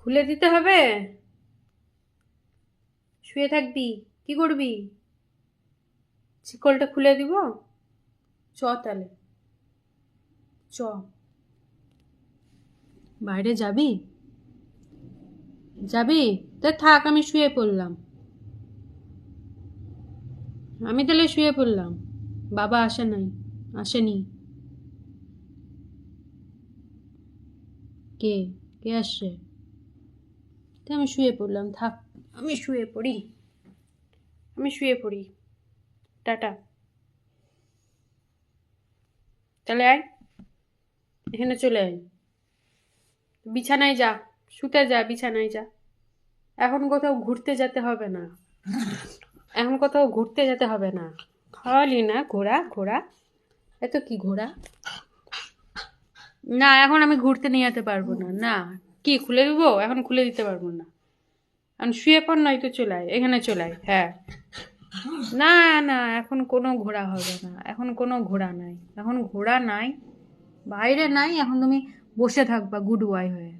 খুলে দিতে হবে? শুয়ে থাকবি, কি করবি? শিকলটা খুলে দিব? চ তাহলে। চ। বাইরে যাবি? যাবি? তা থাক, আমি শুয়ে পড়লাম। আমি তাহলে শুয়ে পড়লাম। বাবা আসে নাই, আসেনি। কে? কে আসছে? তা আমি শুয়ে পড়লাম। থাক, আমি শুয়ে পড়ি। আমি শুয়ে পড়ি। টাটা। তাহলে আয়। এখানে চলে আয়। বিছানায় যা, শুতে যা, বিছানায় যা। এখন কোথাও ঘুরতে যেতে হবে না। এখন কোথাও ঘুরতে যেতে হবে না। খাওয়ালি না ঘোড়া ঘোড়া এত কি ঘোড়া না, এখন আমি ঘুরতে নিয়ে যেতে পারব না। না। কি, খুলে দিব? এখন খুলে দিতে পারব না। এখন শুয়ে পড়, নয়তো চলে আয়। এখানে চলে আয় হ্যাঁ। না না, এখন কোনো ঘোড়া হবে না। এখন কোনো ঘোড়া নাই। এখন ঘোড়া নাই, বাইরে নাই, এখন তুমি বসে থাকবা গুড বয় হয়ে।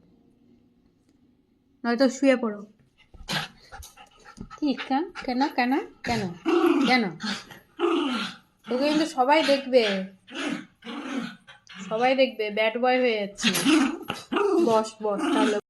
নয়তো শুয়ে পড়ো। কি, কেন কেন কেন কেন কেন? তোকে কিন্তু সবাই দেখবে। সবাই দেখবে ব্যাড বয় হয়ে যাচ্ছে। বস বস তাহলে।